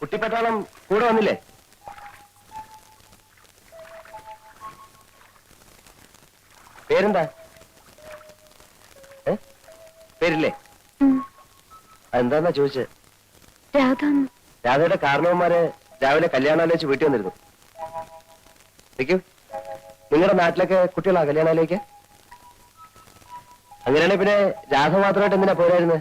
കുട്ടിപ്പട്ടാളം കൂടെ വന്നില്ലേ? പേരെന്താ? പേരില്ലേ? എന്താന്നാ ചോദിച്ചത് രാധയുടെ കാരണവന്മാരെ രാവിലെ കല്യാണാലോചിച്ച് വീട്ടിൽ വന്നിരുന്നു. നിൽക്കൂ നിങ്ങളുടെ നാട്ടിലൊക്കെ കുട്ടികളാ കല്യാണാലോചിക്ക അങ്ങനെയാണെങ്കിൽ പിന്നെ രാധ മാത്രമായിട്ട് എന്തിനാ പോരായിരുന്നത്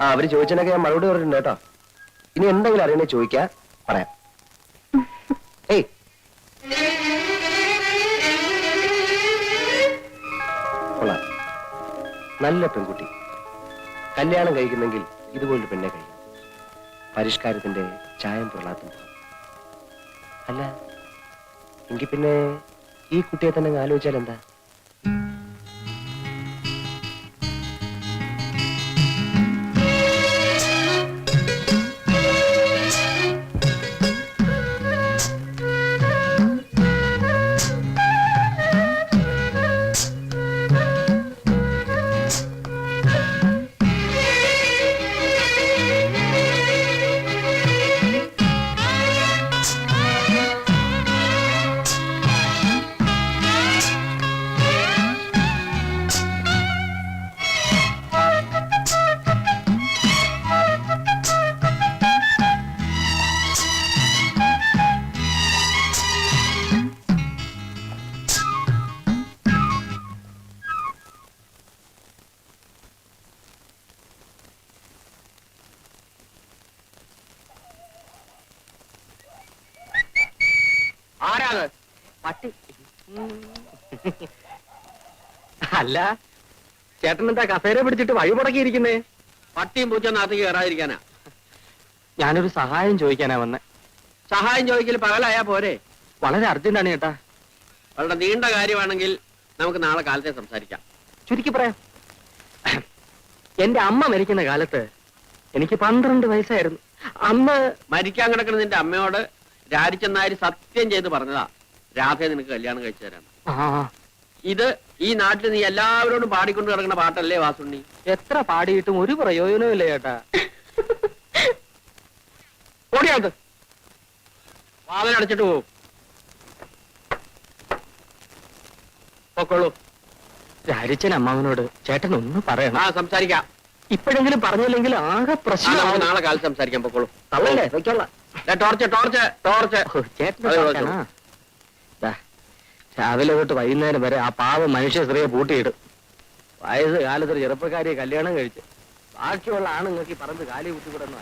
ആ അവർ ചോദിച്ചതിനൊക്കെ ഞാൻ മറുപടി പറഞ്ഞിട്ടുണ്ട് കേട്ടോ. ഇനി എന്തെങ്കിലും അറിയണേ ചോദിക്കാ പറയാം. ഏയ്. കൊള്ളാം. നല്ല പെൺകുട്ടി. കല്യാണം കഴിക്കുന്നെങ്കിൽ ഇതുപോലൊരു പെണ്ണെ കഴിക്കും. പരിഷ്കാരത്തിന്റെ ചായം പൊള്ളാത്ത അല്ല എങ്കിൽ പിന്നെ ഈ കുട്ടിയെ തന്നെ ആലോചിച്ചാൽ എന്താ അല്ല. ചേട്ടൻ എന്താ കസേര പിടിച്ചിട്ട് വഴി മുടക്കിയിരിക്കുന്നേ? പട്ടിയും പൂച്ച നാട്ടിൽ കയറാതിരിക്കാനാ. ഞാനൊരു സഹായം ചോദിക്കാനാ വന്നെ. സഹായം ചോദിക്കൽ പകലായാ പോരെ. വളരെ അർജന്റാണ് ചേട്ടാ. വളരെ നീണ്ട കാര്യമാണെങ്കിൽ നമുക്ക് നാളെ കാലത്തെ സംസാരിക്കാം. ചുരുക്കി പറയാം. എന്റെ അമ്മ മരിക്കുന്ന കാലത്ത് എനിക്ക് പന്ത്രണ്ട് വയസ്സായിരുന്നു. അമ്മ മരിക്കാൻ കിടക്കുന്ന നിന്റെ അമ്മയോട് രാജിച്ചെന്നാര് സത്യം ചെയ്ത് പറഞ്ഞതാ. രാധയെ നിനക്ക് കല്യാണം കഴിച്ചു തരാം ആ, ഇത് ഈ നാട്ടിൽ നീ എല്ലാവരോടും പാടിക്കൊണ്ട് കിടക്കുന്ന പാട്ടല്ലേ വാസുണ്ണി? എത്ര പാടിയിട്ടും ഒരു പ്രയോജനവും ഇല്ല ചേട്ടാ. ഓടിയാത് വാതിലടച്ചിട്ട് പോവും. പൊക്കോളൂ. അമ്മാവനോട് ചേട്ടൻ ഒന്ന് പറയണം. ആ സംസാരിക്കാം. ഇപ്പോഴെങ്കിലും പറഞ്ഞില്ലെങ്കിൽ ആകെ ആ, നമുക്ക് പ്രശ്നം നാളെ കാലത്ത് സംസാരിക്കാം പൊക്കോളൂ. Torch torch torch. ഓ, ചേട്ടന്റെ അതെ, ചോദിക്കാനാ? ദാ, രാവിലെ തൊട്ട് വൈകുന്നേരം വരെ ആ പാവ മനുഷ്യ സ്ത്രീയെ പൂട്ടിയിടും വയസ്സ് കാലത്ത് ഒരു ചെറുപ്പക്കാരിയെ കല്യാണം കഴിച്ച്. ബാക്കിയുള്ള ആണുങ്ങൾക്ക് ഈ പറമ്പ് കാലി കുത്തിവിടുന്ന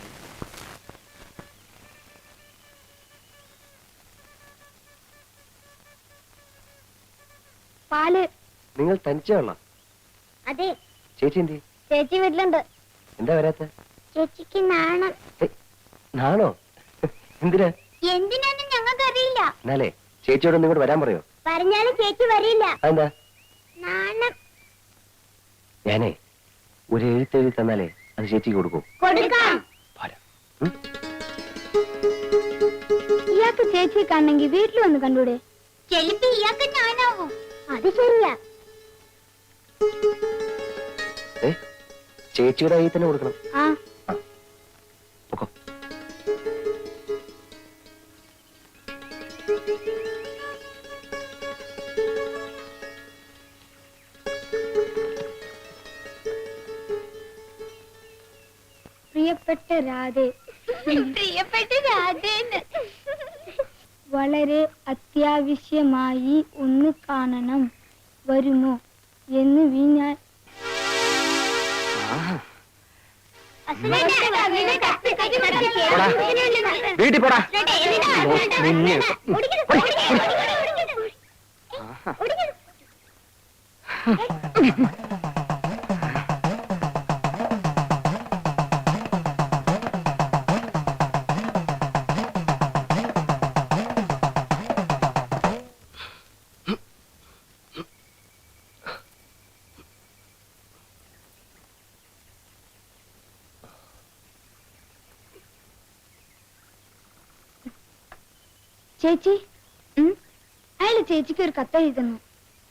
പാൽ. നിങ്ങൾ തനിച്ചാണോ അതെ. ചേച്ചി എന്തി? ചേച്ചി വീട്ടിലുണ്ട്. എന്താ വരാത്ത? ചേച്ചിക്ക് നാണം. നാണോ? എന്തിനാ? എന്തിനാന്നും ഞങ്ങൾക്ക് അറിയില്ല എന്നാലേ ചേച്ചിയോട് ഒന്നും ഇങ്ങോട്ട് വരാൻ പറയോ? പറഞ്ഞാലും ചേച്ചി വരില്ല. നാണം. ഞാനേ ഒരു എഴുത്തെഴുതി തന്നാലേ അത് ചേച്ചിക്ക് കൊടുക്കും. കൊടുക്കാം. ഇയാൾക്ക് ചേച്ചി കാണണമെങ്കിൽ വീട്ടിൽ വന്ന് കണ്ടൂടെ? ചെലപ്പോ ഇയാൾക്ക് ഞാനാവും. അത് ശരിയാ. ഏ? ചേച്ചിയുടെ കയ്യിൽ തന്നെ കൊടുക്കണം. ആ. പ്രിയപ്പെട്ട രാധേ. പ്രിയപ്പെട്ട രാധേന്ന് വളരെ അത്യാവശ്യമായി ഒന്ന് കാണണം വരുമോ എന്ന് വീഞ്ഞാൽ. വീട്ടിൽ പോടാ. നിന്നെ. ആഹാ. ചേച്ചി? അയാൾ ചേച്ചിക്ക് ഒരു കത്ത് എഴുതുന്നു.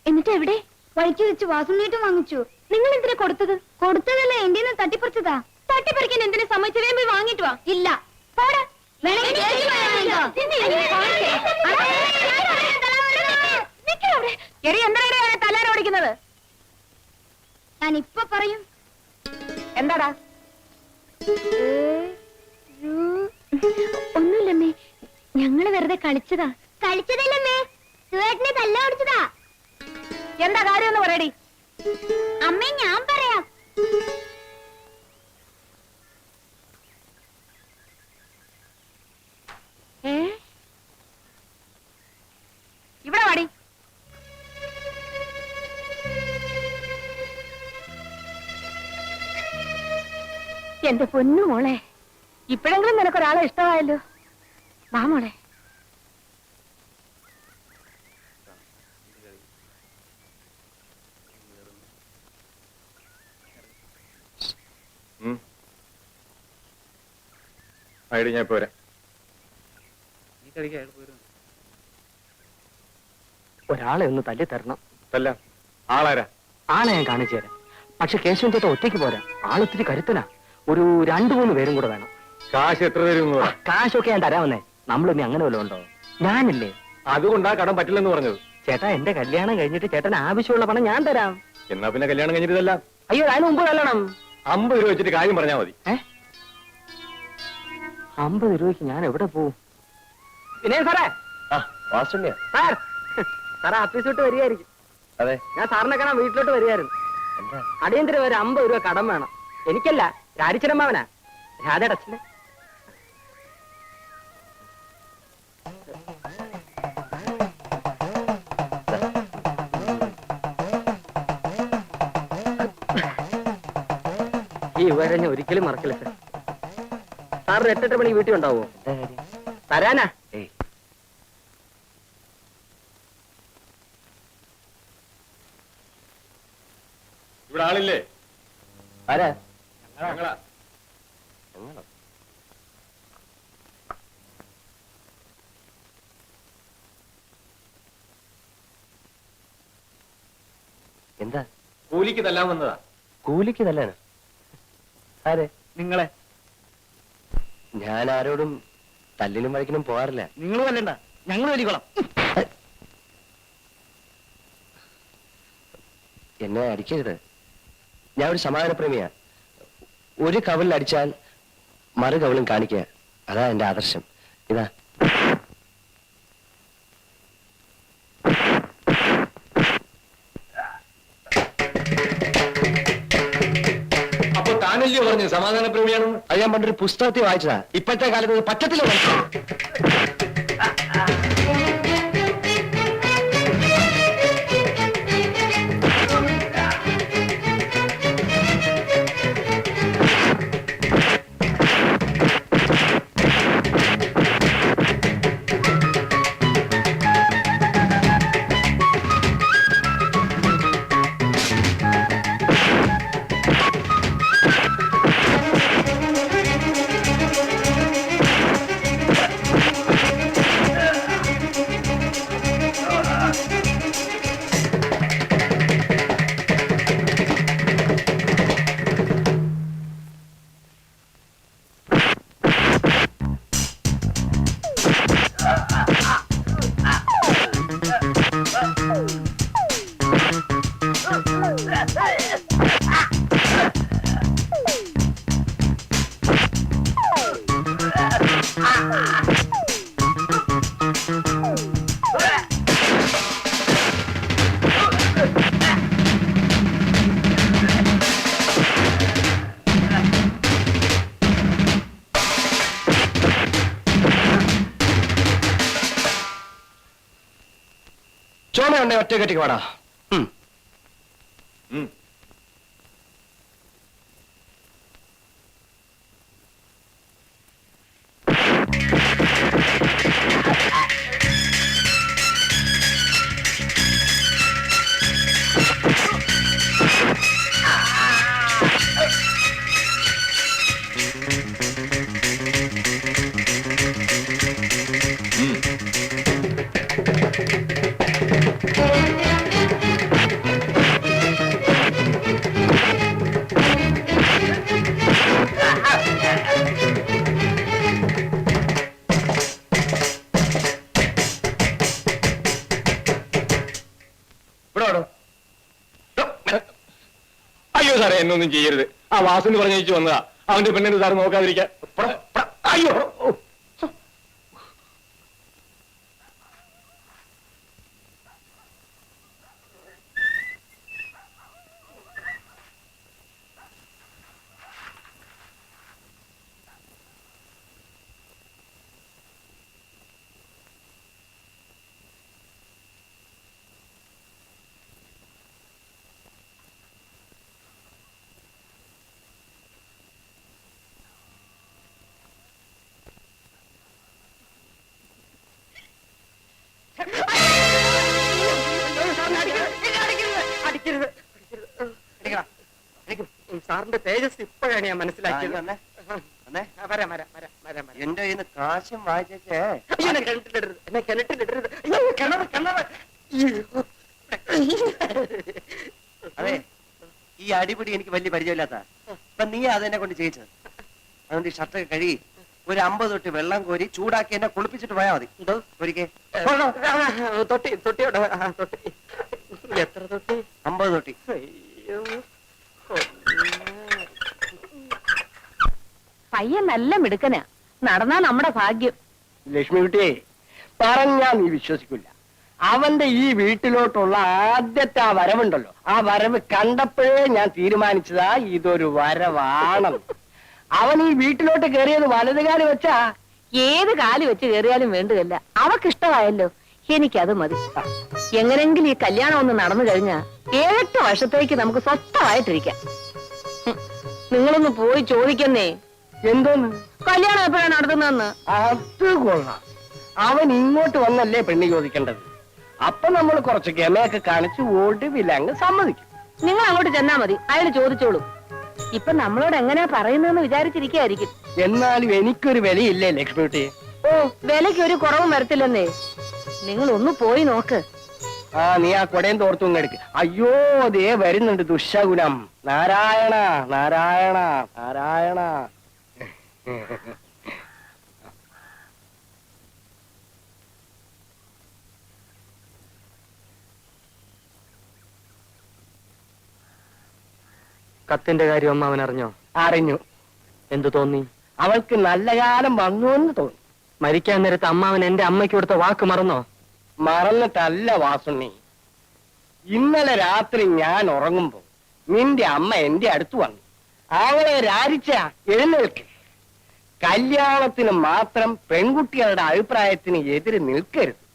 എന്നിട്ട് എവിടെ? വഴിക്ക് വെച്ച് വാസുണ്ണീട്ടും വാങ്ങിച്ചു. നിങ്ങൾ എന്തിനാ കൊടുത്തത്? കൊടുത്തതല്ല എന്റെ നിന്ന് തട്ടിപ്പറിച്ചതാ. തട്ടിപ്പറിക്കാൻ എന്തിനു സമ്മതിച്ചു വേഗം പോയി വാങ്ങിട്ട് വാ. ഇല്ല. പോടാ. നിന്നെ ഞാൻ ഇപ്പൊ പറയും. എന്താടാ? ഞങ്ങൾ വെറുതെ കളിച്ചതാ. കളിച്ചതല്ലേ സുവേട്ടിനെ തല്ല ഓടിച്ചതാ. എന്താ കാര്യം എന്ന് പറയടി? അമ്മേ ഞാൻ പറയാം. ഇവിടെ വാടി. എന്റെ പൊന്നു മോളെ ഇപ്പോഴെങ്കിലും നിനക്കൊരാളെ ഇഷ്ടമായല്ലോ? വാ മോളെ. ഐഡി ഞാൻ പോരാ ഒരാളെ ഒന്ന് തല്ലി തരണം. തല്ല. ആളാരാ? ആളെ ഞാൻ കാണിച്ചു തരാം. പക്ഷെ കേശവൻ ചേട്ടൻ ഒറ്റയ്ക്ക് പോരാ. ആളൊത്തിരി കരുത്തനാ. ഒരു രണ്ടു മൂന്ന് പേരും കൂടെ വേണം. കാശ് എത്ര തരും ആ, കാശൊക്കെ ഞാൻ തരാമെന്നേ നമ്മളിനി അങ്ങനെ വല്ലതും ഉണ്ടോ? ഞാനില്ലേ? അതുകൊണ്ടാ കടം പറ്റില്ലെന്ന് പറഞ്ഞത്. ചേട്ടാ എന്റെ കല്യാണം കഴിഞ്ഞിട്ട് ചേട്ടൻ ആവശ്യമുള്ള പണം ഞാൻ തരാം. എന്നാ പിന്നെ കല്യാണം കഴിഞ്ഞിട്ടല്ല അയ്യോ അതിന് മുമ്പ് കല്യാണം അമ്പത് രൂപ വെച്ചിട്ട് കാര്യം പറഞ്ഞാൽ മതി. ഏ? അമ്പത് രൂപയ്ക്ക് ഞാൻ എവിടെ പോവും? പിന്നെ സാറേ! സാർ! സാറേ വിട്ട് വരികയായിരിക്കും. അതെ. ഞാൻ സാറിനെ കാണാൻ വീട്ടിലോട്ട് വരികയായിരുന്നു. അടിയന്തര ഒരു അമ്പത് രൂപ കടം വേണം. എനിക്കല്ല രാജിച്ചിടമ്മാവനാ രാധയുടെ അച്ഛന്. ഈ ഉപകാരം ഞാൻ ഒരിക്കലും മറക്കില്ല സാർ സാറിന് എട്ടെട്ട് മണി വീട്ടിൽ ഉണ്ടാവോ? തരാനാ. ഇവിടെ ആളില്ലേ? ആരാ? ഞങ്ങളാ. എന്താ? കൂലിക്ക് തല്ലാൻ വന്നതാ. കൂലിക്ക് തല്ലാണ് ആരെ? നിങ്ങളെ? ഞാൻ ആരോടും തല്ലിനും വഴക്കിനും പോകാറില്ല. നിങ്ങൾ വല്ലണ്ട ഞങ്ങൾ വലിക്കോളാം എന്നെ അടിക്കരുത്. ഞാൻ ഒരു സമാധാനപ്രേമിയാ ഒരു കവലിൽ അടിച്ചാൽ മറു കവലും കാണിക്കുക. അതാ എന്റെ ആദർശം. ഇതാ. താനല്ലേ പറഞ്ഞു സമാധാന പ്രേമിയാണെന്ന് അത് ഞാൻ പണ്ടൊരു പുസ്തകത്തിൽ വായിച്ചതാ. ഇപ്പോഴത്തെ കാലത്ത് പറ്റത്തില്ല. ചോമയുണ്ടെ ഒറ്റ കെട്ടിക്ക് വാടാ. എന്നൊന്നും ചെയ്യരുത്. ആ വാസുന്ന് പറഞ്ഞു വന്നതാ. അവന്റെ പെണ്ണിന് സാറ് നോക്കാതിരിക്കാൻ. അയ്യോ. സാറിന്റെ തേജസ് ഇപ്പോഴാണ് ഞാൻ മനസ്സിലാക്കിയത്. വരാം വരാം വരാം വരാം എന്റെ കയ്യിൽ നിന്ന് കാശും വായിച്ചേ എന്നെ കിണറ്റിലിടരുത്. എന്നെ കിണറ്റിലിടരുത്. അതെ ഈ അടിപിടി എനിക്ക് വലിയ പരിചയമില്ലാത്ത. അപ്പൊ നീ അതെന്നെ കൊണ്ട് ചെയ്യിച്ചത്. അതുകൊണ്ട് ഈ ഷർട്ടൊക്കെ കഴുകി ഒരു അമ്പത് തൊട്ടി വെള്ളം കോരി ചൂടാക്കി എന്നെ കുളിപ്പിച്ചിട്ട് പോയാ മതി. എന്തോ ഒരിക്കേ? ആ, തൊട്ടി തൊട്ടിയോടെ തൊട്ടി. എത്ര തൊട്ടി? അമ്പത് തൊട്ടി. അയ്യോ പയ്യൻ നല്ല മിടുക്കനാ. നടന്നാ നമ്മുടെ ഭാഗ്യം. ലക്ഷ്മി ലക്ഷ്മിക്കുട്ടിയെ പറഞ്ഞാ നീ വിശ്വസിക്കില്ല അവന്റെ ഈ വീട്ടിലോട്ടുള്ള ആദ്യത്തെ ആ വരവുണ്ടല്ലോ. ആ വരവ് കണ്ടപ്പോഴേ ഞാൻ തീരുമാനിച്ചതാ ഇതൊരു വരവാണെന്ന്. അവൻ ഈ വീട്ടിലോട്ട് കയറിയത് വലതുകാൽ വെച്ചാ ഏത് കാലി വെച്ച് കയറിയാലും വേണ്ടതല്ല. അവക്കിഷ്ടമായല്ലോ എനിക്കത് മതി. എങ്ങനെങ്കിലും ഈ കല്യാണം ഒന്ന് നടന്നു കഴിഞ്ഞാ ഏഴെട്ട് വർഷത്തേക്ക് നമുക്ക് സ്വസ്ഥമായിട്ടിരിക്കാം നിങ്ങളൊന്ന് പോയി ചോദിക്കുന്നേ. എന്തോന്ന്? കല്യാണം എപ്പോഴാണ് നടത്തുന്നതെന്ന്? അത് കൊള്ളാം. അവൻ ഇങ്ങോട്ട് വന്നല്ലേ പെണ്ണി ചോദിക്കേണ്ടത്. അപ്പൊ നമ്മൾ കുറച്ച് ഗമയൊക്കെ കാണിച്ച് വില അങ്ങ് സമ്മതിക്കും. നിങ്ങൾ അങ്ങോട്ട് ചെന്നാ മതി. അയാൾ ചോദിച്ചോളൂ. ഇപ്പൊ നമ്മളോട് എങ്ങനെയാ പറയുന്നതെന്ന് വിചാരിച്ചിരിക്കായിരിക്കും എന്നാലും എനിക്കൊരു വിലയില്ലേ ലക്ഷ്മിക്കുട്ടി? ഓ വിലയ്ക്ക് ഒരു കുറവും വരത്തില്ലെന്നേ. നിങ്ങൾ ഒന്ന് പോയി നോക്ക്. ആ നീ ആ കൊടയും തോർത്തും എടുക്ക്. അയ്യോ ദേ വരുന്നുണ്ട് ദുശകുലം നാരായണ നാരായണ നാരായണ. കത്തിന്റെ കാര്യം അമ്മ അവൻ അറിഞ്ഞോ? അറിഞ്ഞു. എന്തു തോന്നി? അവൾക്ക് നല്ല കാലം വന്നു എന്ന് തോന്നി. മരിക്കാൻ നേരത്ത് അമ്മാവൻ എന്റെ അമ്മയ്ക്ക് കൊടുത്ത വാക്ക് മറന്നോ? മറന്നിട്ടല്ല വാസുണ്ണി. ഇന്നലെ രാത്രി ഞാൻ ഉറങ്ങുമ്പോ നിന്റെ അമ്മ എന്റെ അടുത്ത് വന്നു. അവളെ രാരിച്ച എഴുന്നേൽക്ക്. കല്യാണത്തിന് മാത്രം പെൺകുട്ടികളുടെ അഭിപ്രായത്തിന് എതിര് നിൽക്കരുത്.